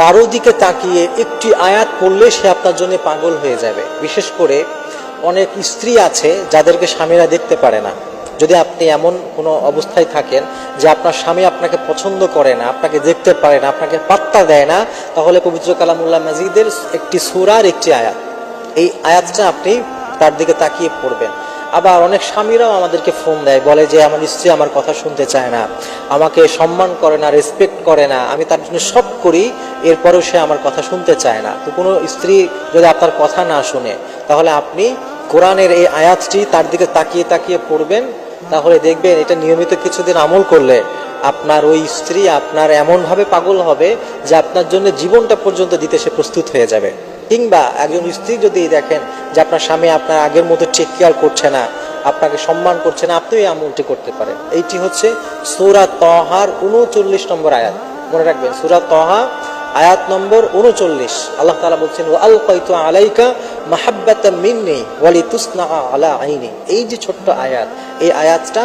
কারও দিকে তাকিয়ে একটি আয়াত পড়লে সে আপনার জন্য পাগল হয়ে যাবে। বিশেষ করে অনেক স্ত্রী আছে যাদেরকে স্বামীরা দেখতে পারে না। যদি আপনি এমন কোনো অবস্থায় থাকেন যে আপনার স্বামী আপনাকে পছন্দ করে না, আপনাকে দেখতে পারে না, আপনাকে পাত্তা দেয় না, তাহলে পবিত্র কালামুল্লাহ মাজিদের একটি সুরার একটি আয়াত। এই আয়াতটা আপনি তার দিকে তাকিয়ে পড়বেন। আবার অনেক স্বামীরাও আমাদেরকে ফোন দেয়, বলে যে আমার স্ত্রী আমার কথা শুনতে চায় না, আমাকে সম্মান করে না রেসপেক্ট করে না, আমি তার জন্য সব করি, এরপরেও সে আমার কথা শুনতে চায় না। তো কোনো স্ত্রী যদি আপনার কথা না শুনে, তাহলে আপনি কোরআনের এই আয়াতটি তার দিকে তাকিয়ে তাকিয়ে পড়বেন, তাহলে দেখবেন এটা নিয়মিত কিছুদিন আমল করলে আপনার ওই স্ত্রী আপনার এমনভাবে পাগল হবে যে আপনার জন্য জীবনটা পর্যন্ত দিতে সে প্রস্তুত হয়ে যাবে। কিংবা একজন স্ত্রী যদি দেখেন যে আপনার স্বামী আপনার আগের মতো টেক কেয়ার করছে না, আপনাকে সম্মান করছে না, আপনিও আমলটি করতে পারেন। এইটি হচ্ছে সুরা তহার উনচল্লিশ নম্বর আয়াত। মনে রাখবেন, সুরা তহা আয়াত নম্বর উনচল্লিশ। আল্লাহ তালা বলছেন আল কাইতু আলাইকা মাহাব্বাতা মিন্নি ওয়ালি তুসনা আলা আইনি। এই যে ছোট্ট আয়াত, এই আয়াতটা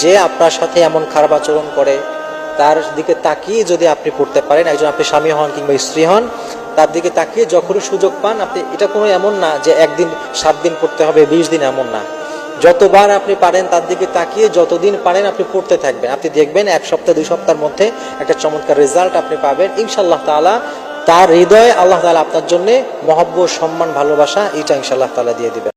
যে আপনার সাথে এমন খারাপ আচরণ করে তার দিকে তাকিয়ে যদি আপনি পড়তে পারেন, একজন আপনি স্বামী হন কিংবা স্ত্রী হন, তার দিকে তাকিয়ে যখনই সুযোগ পান, আপনি, এটা কোনো এমন না যে একদিন, সাত দিন পড়তে হবে, বিশ দিন এমন না। যতবার আপনি পারেন, তার দিকে তাকিয়ে যতদিন পারেন, আপনি পড়তে থাকবেন। আপনি দেখবেন এক সপ্তাহ, দুই সপ্তাহের মধ্যে একটা চমৎকার রেজাল্ট আপনি পাবেন। ইনশাল্লাহ তাআলা তার হৃদয়ে আল্লাহ তাআলা আপনার জন্য মহব্বত, সম্মান, ভালোবাসা, এটা ইনশাল্লাহ তাআলা দিয়ে দিবেন।